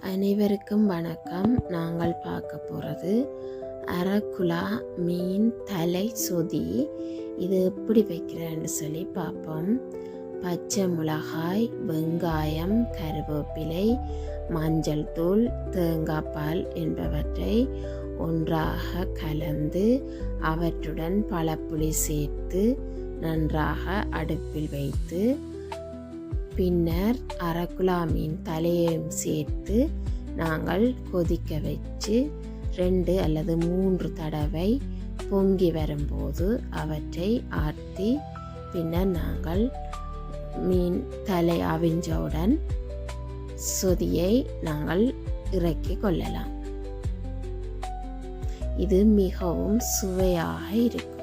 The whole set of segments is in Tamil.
அனைவருக்கும் வணக்கம். நாங்கள் பார்க்க போகிறது அரக்குலா மீன் தலை சொதி. இது எப்படி வைக்கிறேன்னு சொல்லி பார்ப்போம். பச்சை மிளகாய் வெங்காயம் கருவேப்பிலை மஞ்சள் தூள் தேங்காய் பால் என்பவற்றை ஒன்றாக கலந்து அவற்றுடன் பழப்புளி சேர்த்து நன்றாக அடுப்பில் வைத்து பின்னர் அரக்குலா மீன் தலையையும் சேர்த்து நாங்கள் கொதிக்க வச்சு ரெண்டு அல்லது மூன்று தடவை பொங்கி வரும்போது அவற்றை ஆற்றி பின்னர் நாங்கள் மீன் தலை அவிஞ்சவுடன் சொதியை நாங்கள் இறக்கி கொள்ளலாம். இது மிகவும் சுவையாக இருக்கும்.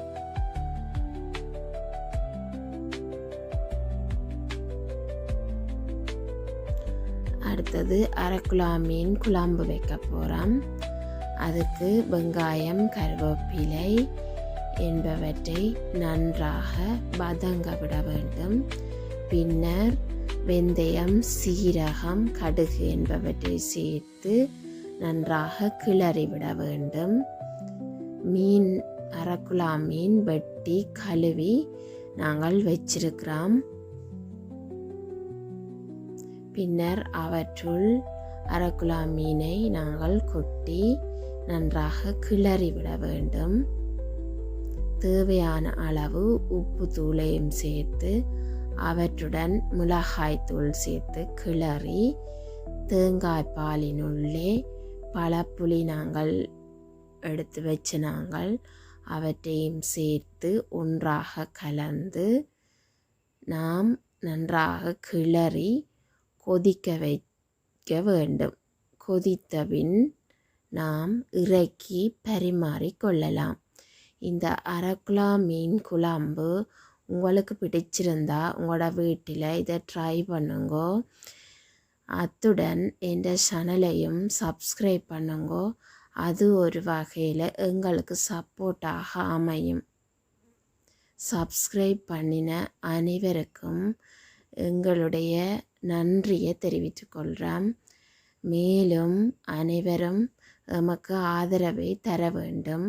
அடுத்தது அரைக்குலா மீன் குழம்பு வைக்க போகிறோம் அதுக்கு வெங்காயம் கருவேப்பிலை என்பவற்றை நன்றாக வதங்க விட வேண்டும். பின்னர் வெந்தயம் சீரகம் கடுகு என்பவற்றை சேர்த்து நன்றாக கிளறி விட வேண்டும். மீன் அரக்குலா மீன் வெட்டி கழுவி நாங்கள் வச்சிருக்கிறோம். பின்னர் அவற்றுள் அரக்குலா மீனை நாங்கள் கொட்டி நன்றாக கிளறி விட வேண்டும். தேவையான அளவு உப்பு தூளையும் சேர்த்து அவற்றுடன் மிளகாய் தூள் சேர்த்து கிளறி தேங்காய் பாலினுள்ளே பழப்புளி நாங்கள் எடுத்து வச்சு நாங்கள் அவற்றையும் சேர்த்து ஒன்றாக கலந்து நாம் நன்றாக கிளறி கொதிக்க வைக்க வேண்டும். கொதித்தபின் நாம் இறக்கி பரிமாறிக்கொள்ளலாம் இந்த அரக்குலா மீன் குழம்பு உங்களுக்கு பிடிச்சிருந்தா உங்களோட வீட்டில் இதை ட்ரை பண்ணுங்கோ. அத்துடன் எந்த சேனலையும் சப்ஸ்கிரைப் பண்ணுங்கோ. அது ஒரு வகையில் எங்களுக்கு சப்போர்ட்டாக அமையும். சப்ஸ்கிரைப் பண்ணின அனைவருக்கும் எங்களுடைய நன்றியை தெரிவித்துக் கொள்கிறோம் மேலும் அனைவரும் எமக்கு ஆதரவை தர வேண்டும்.